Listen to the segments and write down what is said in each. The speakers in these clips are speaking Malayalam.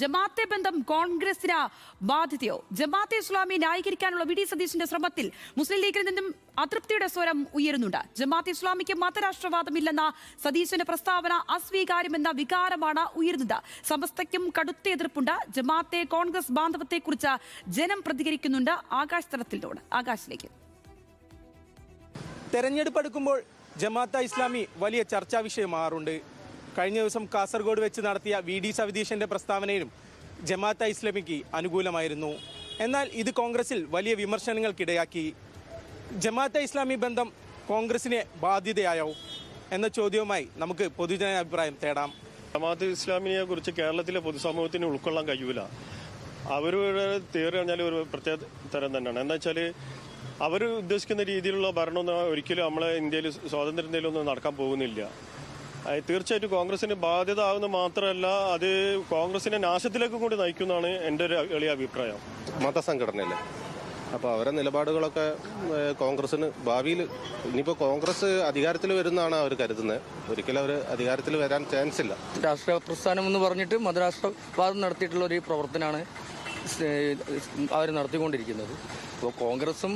ജമാഅത്തെ ബന്ധം കോൺഗ്രസിന് ബാധ്യതയോ ജമാഅത്തെ ഇസ്ലാമി ന്യായീകരിക്കാനുള്ള വി ഡി ശ്രമത്തിൽ മുസ്ലിം ലീഗിൽ നിന്നും അതൃപ്തിയുടെ സ്വരം ഉയരുന്നുണ്ട്. ജമാഅത്തെ ഇസ്ലാമിക്ക് മതരാഷ്ട്രവാദമില്ലെന്ന സതീശന്റെ പ്രസ്താവന അസ്വീകാര്യമെന്ന വികാരമാണ് ഉയരുന്നത്. സമസ്തയ്ക്കും കടുത്ത എതിർപ്പുണ്ട്. ജമാഅത്തെ കോൺഗ്രസ് ബാന്ധവത്തെക്കുറിച്ച് ജനം പ്രതികരിക്കുന്നുണ്ട്. ആകാശ് തലത്തിലോട് ആകാശിലേക്ക് തെരഞ്ഞെടുപ്പ് എടുക്കുമ്പോൾ ജമാഅത്ത ഇസ്ലാമി വലിയ ചർച്ചാ വിഷയമാറുണ്ട് കഴിഞ്ഞ ദിവസം കാസർഗോഡ് വെച്ച് നടത്തിയ വി ഡി സതീശന്റെ പ്രസ്താവനയിലും ജമാഅത്ത ഇസ്ലാമിക്ക് അനുകൂലമായിരുന്നു. എന്നാൽ ഇത് കോൺഗ്രസിൽ വലിയ വിമർശനങ്ങൾക്കിടയാക്കി. ജമാഅത്ത ഇസ്ലാമി ബന്ധം കോൺഗ്രസിനെ ബാധ്യതയായോ എന്ന ചോദ്യവുമായി നമുക്ക് പൊതുജന അഭിപ്രായം തേടാം. ജമാഅത്ത് ഇസ്ലാമിനെ കുറിച്ച് കേരളത്തിലെ പൊതുസമൂഹത്തിന് ഉൾക്കൊള്ളാൻ കഴിയൂല. അവരുടെ തിയറി പറഞ്ഞാൽ ഒരു പ്രത്യേക തരം തന്നെയാണ്. എന്താ വെച്ചാൽ അവർ ഉദ്ദേശിക്കുന്ന രീതിയിലുള്ള ഭരണമൊന്നും ഒരിക്കലും നമ്മളെ ഇന്ത്യയിൽ സ്വാതന്ത്ര്യം ഇന്ത്യയിലൊന്നും നടക്കാൻ പോകുന്നില്ല. തീർച്ചയായിട്ടും കോൺഗ്രസിന് ബാധ്യത ആകുന്ന മാത്രമല്ല അത് കോൺഗ്രസിനെ നാശത്തിലേക്ക് കൂടി നയിക്കുന്നതാണ് എന്റെ ഒരു എളിയ അഭിപ്രായം. മതസംഘടനയല്ലേ? അപ്പോൾ അവരെ നിലപാടുകളൊക്കെ കോൺഗ്രസിന് ഭാവിയിൽ ഇനിയിപ്പോൾ കോൺഗ്രസ് അധികാരത്തിൽ വരുന്നതാണ് അവർ കരുതുന്നത്. ഒരിക്കലും അവർ അധികാരത്തിൽ വരാൻ ചാൻസ് ഇല്ല. രാഷ്ട്രീയ പ്രസ്ഥാനം എന്ന് പറഞ്ഞിട്ട് മതരാഷ്ട്രവാദം നടത്തിയിട്ടുള്ള ഒരു പ്രവർത്തനമാണ് അവർ നടത്തിക്കൊണ്ടിരിക്കുന്നത്. അപ്പോൾ കോൺഗ്രസും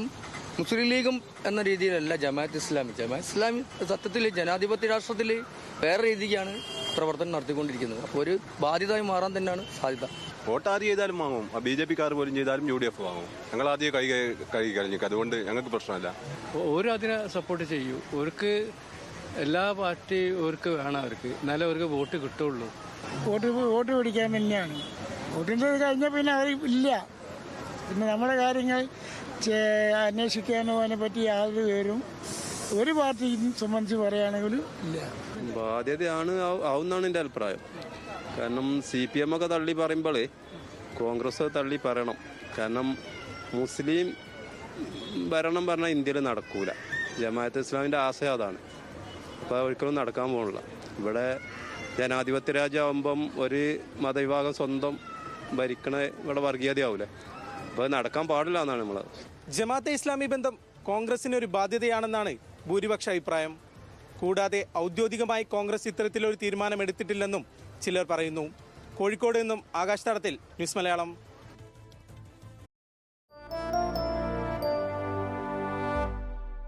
മുസ്ലിം ലീഗും എന്ന രീതിയിലല്ല ജമാഅത്ത് ഇസ്ലാമി. ജമാഅത്ത് ഇസ്ലാമി സത്യത്തിൽ ജനാധിപത്യ രാഷ്ട്രത്തിൽ വേറെ രീതിക്കാണ് പ്രവർത്തനം നടത്തിക്കൊണ്ടിരിക്കുന്നത്. അപ്പോൾ ഒരു ബാധ്യതയായി മാറാൻ തന്നെയാണ് സാധ്യത. വോട്ട് ആദ്യം ചെയ്താലും വാങ്ങും. ബി ജെ പിക്കാർ പോലും ചെയ്താലും യു ഡി എഫ് വാങ്ങും. ഞങ്ങൾ ആദ്യം കൈ കൈ കഴിഞ്ഞു അതുകൊണ്ട് ഞങ്ങൾക്ക് പ്രശ്നമല്ല. ഓരോ അതിനെ സപ്പോർട്ട് ചെയ്യൂ. അവർക്ക് എല്ലാ പാർട്ടി അവർക്ക് വേണം അവർക്ക്. എന്നാലേ അവർക്ക് വോട്ട് കിട്ടുള്ളൂ. വോട്ട് വോട്ട് പിടിക്കാൻ തന്നെയാണ്. വോട്ടിന്റെ കഴിഞ്ഞാൽ പിന്നെ അവർ ഇല്ല. പിന്നെ നമ്മുടെ കാര്യങ്ങൾ അന്വേഷിക്കാനോ അതിനെപ്പറ്റി യാതൊരു പേരും ഒരു പാർട്ടി സംബന്ധിച്ച് പറയുകയാണെങ്കിലും ഇല്ല. ബാധ്യതയാണ് ആവും- ആവുന്നാണ് എന്റെ അഭിപ്രായം. കാരണം സി പി എം ഒക്കെ തള്ളി പറയുമ്പോൾ കോൺഗ്രസ് തള്ളി പറയണം. കാരണം മുസ്ലിം ഭരണം പറഞ്ഞാൽ ഇന്ത്യയിൽ നടക്കൂല. ജമാഅത്ത് ഇസ്ലാമിന്റെ ആശയം അതാണ്. അപ്പോൾ ഒരിക്കലും നടക്കാൻ പോകണില്ല ഇവിടെ ജനാധിപത്യ രാജ്യമാകുമ്പം ഒരു മതവിഭാഗം സ്വന്തം ഭരിക്കണ ഇവിടെ വർഗീയതയാവൂലേ? അപ്പോൾ നടക്കാൻ പാടില്ല എന്നാണ് നമ്മൾ ജമാഅത്തെ ഇസ്ലാമി ബന്ധം കോൺഗ്രസിന് ഒരു ബാധ്യതയാണെന്നാണ് ഭൂരിപക്ഷ അഭിപ്രായം. കൂടാതെ ഔദ്യോഗികമായി കോൺഗ്രസ് ഇത്തരത്തിലൊരു തീരുമാനം എടുത്തിട്ടില്ലെന്നും ചിലർ പറയുന്നു. കോഴിക്കോട് നിന്നും ആകാശ തടത്തിൽ ന്യൂസ് മലയാളം.